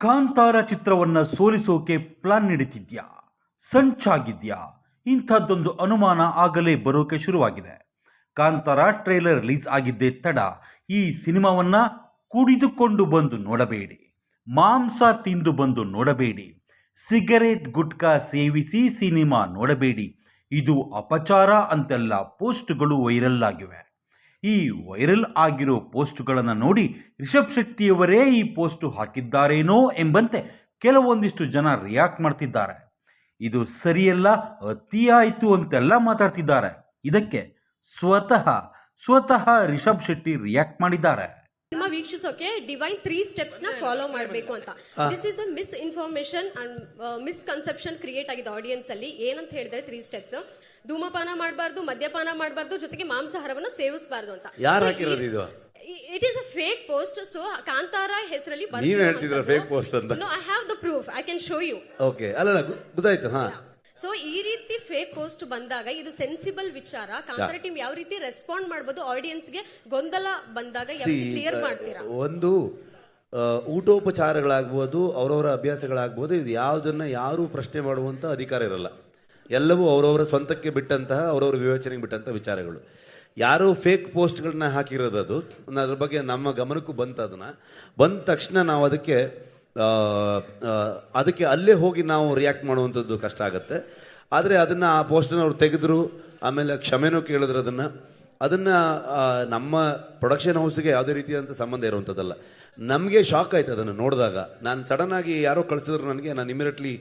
ಕಾಂತಾರ ಚಿತ್ರವನ್ನ ಸೋಲಿಸೋಕೆ ಪ್ಲಾನ್ ನಡೀತಿದ್ಯಾ ಸಂಚಾಗಿದ್ಯಾ? ಇಂಥದ್ದೊಂದು ಅನುಮಾನ ಆಗಲೇ ಬರೋಕೆ ಶುರುವಾಗಿದೆ. ಕಾಂತಾರ ಟ್ರೇಲರ್ ರಿಲೀಸ್ ಆಗಿದ್ದೇ ತಡ ಈ ಸಿನಿಮಾವನ್ನ ಕುಡಿದುಕೊಂಡು ಬಂದು ನೋಡಬೇಡಿ. ಮಾಂಸ ತಿಂದು ಬಂದು ನೋಡಬೇಡಿ. ಸಿಗರೇಟ್ ಗುಟ್ಕಾ ಸೇವಿಸಿ ಸಿನಿಮಾ ನೋಡಬೇಡಿ. ಇದು ಅಪಚಾರ ಅಂತೆಲ್ಲ, ಪೋಸ್ಟ್ಗಳು ವೈರಲ್ ಆಗಿವೆ. ಈ ವೈರಲ್ ಆಗಿರೋ ಪೋಸ್ಟ್ಗಳನ್ನು ನೋಡಿ ರಿಷಬ್ ಶೆಟ್ಟಿಯವರೇ ಈ ಪೋಸ್ಟು ಹಾಕಿದ್ದಾರೇನೋ ಎಂಬಂತೆ ಕೆಲವೊಂದಿಷ್ಟು ಜನ ರಿಯಾಕ್ಟ್ ಮಾಡ್ತಿದ್ದಾರೆ. ಇದು ಸರಿಯಲ್ಲ ಅತಿಯಾಯಿತು ಅಂತೆಲ್ಲ ಮಾತಾಡ್ತಿದ್ದಾರೆ. ಇದಕ್ಕೆ ಸ್ವತಃ ಸ್ವತಃ ರಿಷಬ್ ಶೆಟ್ಟಿ ರಿಯಾಕ್ಟ್ ಮಾಡಿದ್ದಾರೆ. ಸಿನಿಮಾ ವೀಕ್ಷಿಸೋಕೆ ಡಿವೈನ್ ತ್ರೀ ಸ್ಟೆಪ್ಸ್ನ ಫಾಲೋ ಮಾಡಬೇಕು ಅಂತ. This is a misinformation and misconception create ಆಗಿದೆ ಆಡಿಯನ್ಸ್ ಅಲ್ಲಿ ಏನಂತ ಹೇಳಿದ್ರೆ ತ್ರೀ ಸ್ಟೆಪ್ಸ್ ಧೂಮಪಾನ ಮಾಡಬಾರ್ದು ಮದ್ಯಪಾನ ಮಾಡಬಾರ್ದು ಜೊತೆಗೆ ಮಾಂಸಾಹಾರವನ್ನು ಸೇವಿಸಬಾರ್ದು ಅಂತ. ಯಾರು ಹಾಕಿರೋದು ಇದು? It is a fake post so Kantara ಹೆಸರಲ್ಲಿ ನೀವ್ ಹೇಳ್ತಿದ್ರ ಫೇಕ್ post ಅಂತ. I have the proof I can show you okay ಅಲ್ಲ ಗೊತ್ತಾಯ್ತು ಹಾ. ಸೊ ಈ ರೀತಿ ಫೇಕ್ ಪೋಸ್ಟ್ ಬಂದಾಗ ಇದು ಸೆನ್ಸಿಬಲ್ ವಿಚಾರ. ಕಾಂತರ ಟೀಮ್ ಯಾವ ರೀತಿ ರೆಸ್ಪಾಂಡ್ ಮಾಡಬಹುದು ಆಡಿಯನ್ಸ್ಗೆ ಗೊಂದಲ ಬಂದಾಗ ಕ್ಲಿಯರ್ ಮಾಡ್ತೀರಾ? ಒಂದು ಊಟೋಪಚಾರಗಳಾಗ್ಬೋದು ಅವರವರ ಅಭ್ಯಾಸಗಳಾಗ್ಬೋದು ಇದು ಯಾವುದನ್ನ ಯಾರು ಪ್ರಶ್ನೆ ಮಾಡುವಂತ ಅಧಿಕಾರ ಇರಲ್ಲ. ಎಲ್ಲವೂ ಅವರವರ ಸ್ವಂತಕ್ಕೆ ಬಿಟ್ಟಂತಹ ಅವರವರ ವಿವೇಚನೆಗೆ ಬಿಟ್ಟಂತಹ ವಿಚಾರಗಳು. ಯಾರು ಫೇಕ್ ಪೋಸ್ಟ್ಗಳನ್ನ ಹಾಕಿರೋದು ಅದು ಅದ್ರ ಬಗ್ಗೆ ನಮ್ಮ ಗಮನಕ್ಕೂ ಬಂತು ಅದನ್ನ ಬಂದ ತಕ್ಷಣ ನಾವು ಅದಕ್ಕೆ ಅದಕ್ಕೆ ಅಲ್ಲೇ ಹೋಗಿ ನಾವು ರಿಯಾಕ್ಟ್ ಮಾಡುವಂಥದ್ದು ಕಷ್ಟ ಆಗುತ್ತೆ. ಆದರೆ ಅದನ್ನು ಆ ಪೋಸ್ಟನ್ನ ಅವ್ರು ತೆಗೆದ್ರು, ಆಮೇಲೆ ಕ್ಷಮೆನೂ ಕೇಳಿದ್ರು ಅದನ್ನು. ಅದನ್ನು ನಮ್ಮ ಪ್ರೊಡಕ್ಷನ್ ಹೌಸ್ಗೆ ಯಾವುದೇ ರೀತಿಯಾದಂಥ ಸಂಬಂಧ ಇರುವಂಥದ್ದಲ್ಲ. ನಮಗೆ ಶಾಕ್ ಆಯ್ತು ಅದನ್ನು ನೋಡಿದಾಗ. ನಾನು ಸಡನ್ ಆಗಿ ಯಾರೋ ಕಳಿಸಿದ್ರು ನನಗೆ, ನಾನು ಇಮಿಡಿಯೇಟ್ಲಿ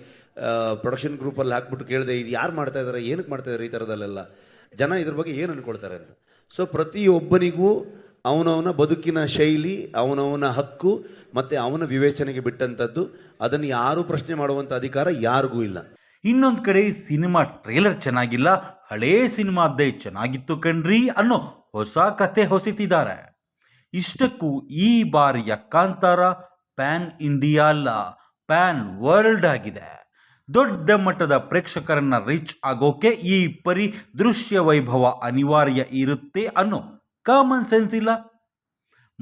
ಪ್ರೊಡಕ್ಷನ್ ಗ್ರೂಪಲ್ಲಿ ಹಾಕ್ಬಿಟ್ಟು ಕೇಳಿದೆ, ಇದು ಯಾರು ಮಾಡ್ತಾ ಇದ್ದಾರೆ ಏನಕ್ಕೆ ಮಾಡ್ತಾ ಇದ್ದಾರೆ ಈ ಥರದಲ್ಲೆಲ್ಲ ಜನ ಇದ್ರ ಬಗ್ಗೆ ಏನು ಅನ್ಕೊಳ್ತಾರೆ ಅಂತ. ಸೊ ಪ್ರತಿಯೊಬ್ಬನಿಗೂ ಅವನವನ ಬದುಕಿನ ಶೈಲಿ, ಅವನವನ ಹಕ್ಕು ಮತ್ತೆ ಅವನ ವಿವೇಚನೆಗೆ ಬಿಟ್ಟಂಥದ್ದು ಅದನ್ನು ಯಾರೂ ಪ್ರಶ್ನೆ ಮಾಡುವಂಥ ಅಧಿಕಾರ ಯಾರಿಗೂ ಇಲ್ಲ. ಇನ್ನೊಂದು ಕಡೆ ಸಿನಿಮಾ ಟ್ರೇಲರ್ ಚೆನ್ನಾಗಿಲ್ಲ, ಹಳೇ ಸಿನಿಮಾದ್ದೇ ಚೆನ್ನಾಗಿತ್ತು ಕಣ್ರಿ ಅನ್ನೋ ಹೊಸ ಕತೆ ಹೊಸಿತಿದ್ದಾರೆ. ಇಷ್ಟಕ್ಕೂ ಈ ಬಾರಿಯ ಕಾಂತಾರ ಪ್ಯಾನ್ ಇಂಡಿಯಾ ಅಲ್ಲ, ಪ್ಯಾನ್ ವರ್ಲ್ಡ್ ಆಗಿದೆ. ದೊಡ್ಡ ಮಟ್ಟದ ಪ್ರೇಕ್ಷಕರನ್ನ ರೀಚ್ ಆಗೋಕೆ ಈ ಪರಿ ದೃಶ್ಯ ವೈಭವ ಅನಿವಾರ್ಯ ಇರುತ್ತೆ ಅನ್ನೋ ಕಾಮನ್ ಸೆನ್ಸ್ ಇಲ್ಲ.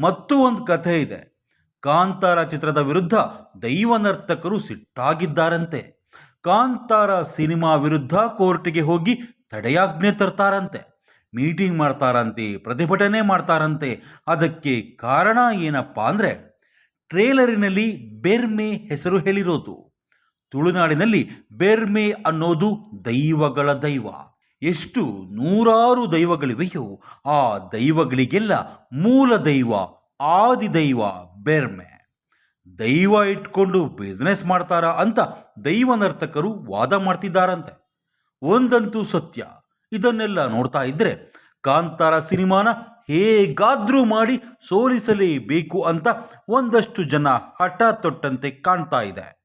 ಮತ್ತೂ ಒಂದು ಕಥೆ ಇದೆ. ಕಾಂತಾರ ಚಿತ್ರದ ವಿರುದ್ಧ ದೈವ ನರ್ತಕರು ಸಿಟ್ಟಾಗಿದ್ದಾರಂತೆ. ಕಾಂತಾರ ಸಿನಿಮಾ ವಿರುದ್ಧ ಕೋರ್ಟಿಗೆ ಹೋಗಿ ತಡೆಯಾಜ್ಞೆ ತರ್ತಾರಂತೆ. ಮೀಟಿಂಗ್ ಮಾಡ್ತಾರಂತೆ, ಪ್ರತಿಭಟನೆ ಮಾಡ್ತಾರಂತೆ. ಅದಕ್ಕೆ ಕಾರಣ ಏನಪ್ಪಾ ಅಂದರೆ ಟ್ರೇಲರಿನಲ್ಲಿ ಬೆರ್ಮೆ ಹೆಸರು ಹೇಳಿರೋದು. ತುಳುನಾಡಿನಲ್ಲಿ ಬೆರ್ಮೆ ಅನ್ನೋದು ದೈವಗಳ ದೈವ. ಎಷ್ಟು ನೂರಾರು ದೈವಗಳಿವೆಯೋ ಆ ದೈವಗಳಿಗೆಲ್ಲ ಮೂಲ ದೈವ, ಆದಿ ದೈವ, ಬೆರ್ಮೆ. ದೈವ ಇಟ್ಕೊಂಡು ಬಿಸ್ನೆಸ್ ಮಾಡ್ತಾರಾ ಅಂತ ದೈವ ನರ್ತಕರು ವಾದ ಮಾಡ್ತಿದ್ದಾರಂತೆ. ಒಂದಂತೂ ಸತ್ಯ. ಇದನ್ನೆಲ್ಲ ನೋಡ್ತಾ ಇದ್ದರೆ ಕಾಂತಾರ ಸಿನಿಮಾನ ಹೇಗಾದ್ರೂ ಮಾಡಿ ಸೋಲಿಸಲೇಬೇಕು ಅಂತ ಒಂದಷ್ಟು ಜನ ಹಠ ತೊಟ್ಟಂತೆ ಕಾಣ್ತಾ ಇದೆ.